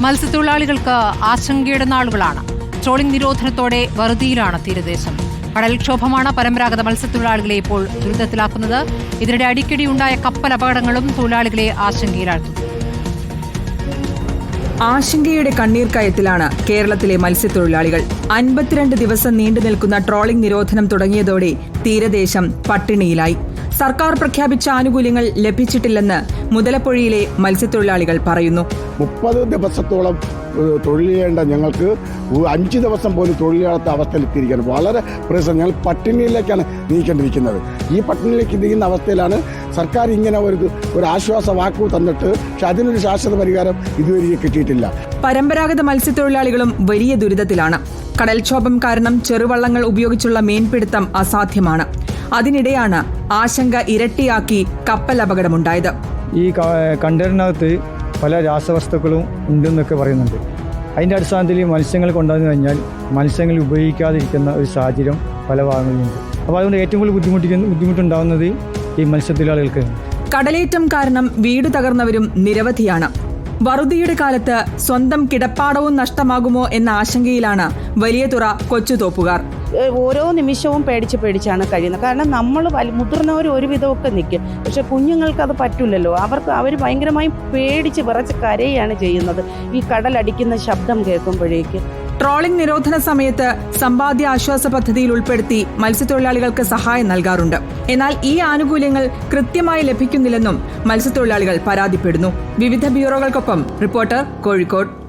മത്സ്യത്തൊഴിലാളികൾക്ക് ആശങ്കയുടെ നാളുകളാണ്. ട്രോളിംഗ് നിരോധനത്തോടെ വറുതിയിലാണ് തീരദേശം. കടൽക്ഷോഭമാണ് പരമ്പരാഗത മത്സ്യത്തൊഴിലാളികളെ ഇപ്പോൾ ദുരിതത്തിലാക്കുന്നത്. ഇതിനിടെ അടിക്കടി ഉണ്ടായ കപ്പൽ അപകടങ്ങളും തൊഴിലാളികളെ ആശങ്കയിലാഴ്ത്തുന്നു. ആശങ്കയുടെ കണ്ണീർക്കയത്തിലാണ് കേരളത്തിലെ മത്സ്യത്തൊഴിലാളികൾ. അൻപത്തിരണ്ട് ദിവസം നീണ്ടു നിൽക്കുന്ന ട്രോളിംഗ് നിരോധനം തുടങ്ങിയതോടെ തീരദേശം പട്ടിണിയിലായി. സർക്കാർ പ്രഖ്യാപിച്ച ആനുകൂല്യങ്ങൾ ലഭിച്ചിട്ടില്ലെന്ന് മുതലപ്പൊഴിയിലെ മത്സ്യത്തൊഴിലാളികൾ പറയുന്നു. മുപ്പത് ദിവസത്തോളം തൊഴിൽ ചെയ്യേണ്ട ഞങ്ങൾക്ക് അഞ്ച് ദിവസം പോലും തൊഴിൽ ചെയ്യാത്ത അവസ്ഥയിലെത്തിയിരിക്കുകയാണ്. വളരെ പ്രശ്നം. ഞങ്ങൾ പട്ടിണിയിലേക്കാണ് നീക്കേണ്ടിയിരിക്കുന്നത് ഈ പട്ടിണിയിലേക്ക് നീങ്ങുന്ന അവസ്ഥയിലാണ് സർക്കാർ ഇങ്ങനെ ഒരു ഒരു ആശ്വാസ വാക്കു തന്നിട്ട് പക്ഷെ അതിനൊരു ശാശ്വത പരിഹാരം ഇതുവരെ കിട്ടിയിട്ടില്ല. പരമ്പരാഗത മത്സ്യത്തൊഴിലാളികളും വലിയ ദുരിതത്തിലാണ്. കടൽക്ഷോഭം കാരണം ചെറുവള്ളങ്ങൾ ഉപയോഗിച്ചുള്ള മീൻപിടുത്തം അസാധ്യമാണ്. അതിനിടെയാണ് ആശങ്ക ഇരട്ടിയാക്കി കപ്പൽ അപകടമുണ്ടായത് ഈ കണ്ടറിനകത്ത് കണ്ടെയ്നറിനകത്ത് പല രാസവസ്തുക്കളും ഉണ്ടെന്നൊക്കെ പറയുന്നുണ്ട്. അതിന്റെ അടിസ്ഥാനത്തിൽ മത്സ്യങ്ങൾ കൊണ്ടുവന്നു കഴിഞ്ഞാൽ മത്സ്യങ്ങൾ ഉപയോഗിക്കാതിരിക്കുന്ന ഒരു സാഹചര്യം പല ഭാഗങ്ങളിലുണ്ട്. അപ്പോൾ അതുകൊണ്ട് ഏറ്റവും കൂടുതൽ ബുദ്ധിമുട്ടിക്കുന്ന ബുദ്ധിമുട്ടുണ്ടാകുന്നത് ഈ മത്സ്യത്തൊഴിലാളികൾക്ക്. കടലേറ്റം കാരണം വീട് തകർന്നവരും നിരവധിയാണ്. വറുതിയുടെ കാലത്ത് സ്വന്തം കിടപ്പാടവും നഷ്ടമാകുമോ എന്ന ആശങ്കയിലാണ് വലിയ തുറ കൊച്ചുതോപ്പുകാർ ഓരോ നിമിഷവും പേടിച്ച് പേടിച്ചാണ് കഴിയുന്നത്. കാരണം നമ്മൾ മുതിർന്നവർ ഒരുവിധമൊക്കെ നിൽക്കും. പക്ഷെ കുഞ്ഞുങ്ങൾക്ക് അത് പറ്റില്ലല്ലോ അവർക്ക് അവർ ഭയങ്കരമായും പേടിച്ച് വിറച്ച് കരയാണ് ചെയ്യുന്നത്. ഈ കടലടിക്കുന്ന ശബ്ദം കേൾക്കുമ്പോഴേക്ക്. ട്രോളിംഗ് നിരോധന സമയത്ത് സമ്പാദ്യ ആശ്വാസ പദ്ധതിയിൽ ഉൾപ്പെടുത്തി മത്സ്യത്തൊഴിലാളികൾക്ക് സഹായം നൽകാറുണ്ട്. എന്നാൽ ഈ ആനുകൂല്യങ്ങൾ കൃത്യമായി ലഭിക്കുന്നില്ലെന്നും മത്സ്യത്തൊഴിലാളികൾ പരാതിപ്പെടുന്നു. വിവിധ ബ്യൂറോകൾക്കൊപ്പം റിപ്പോർട്ടർ കോഴിക്കോട്.